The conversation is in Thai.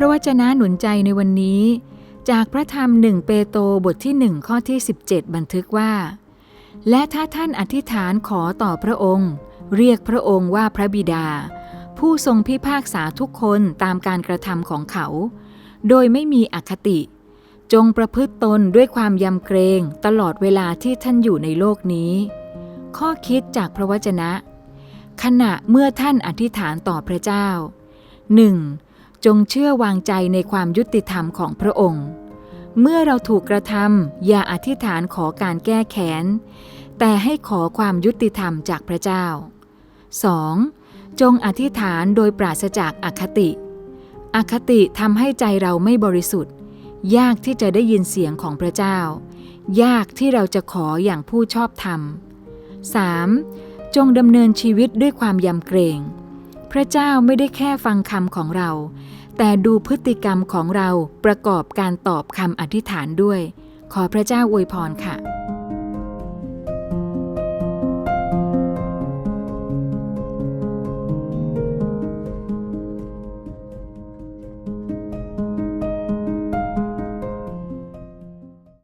ระวจนะหนุนใจในวันนี้ จากพระธรรมหนึ่งเปโตรบทที่หนึ่งข้อที่ 17 บันทึกว่า และถ้าท่านอธิษฐานขอต่อพระองค์ เรียกพระองค์ว่าพระบิดา ผู้ทรงพิพากษาทุกคนตามการกระทำของเขา โดยไม่มีอคติ จงประพฤติตนด้วยความยำเกรงตลอดเวลาที่ท่านอยู่ในโลกนี้ ข้อคิดจากพระวจนะ ขณะเมื่อท่านอธิษฐานต่อพระเจ้า 1. จงเชื่อวางใจในความยุติธรรมของพระองค์ เมื่อเราถูกกระทำอย่าอธิษฐานขอการแก้แค้น แต่ให้ขอความยุติธรรมจากพระเจ้า 2. จงอธิษฐานโดยปราศจากอคติ อคติทำให้ใจเราไม่บริสุทธิ์ ยากที่จะได้ยินเสียงของพระเจ้า ยากที่เราจะขออย่างผู้ชอบธรรม 3. จงดำเนินชีวิตด้วยความยำเกรง พระเจ้าไม่ได้แค่ฟังคำของเรา แต่ดูพฤติกรรมของเราประกอบการตอบคำอธิษฐานด้วย ขอพระเจ้าอวยพรค่ะ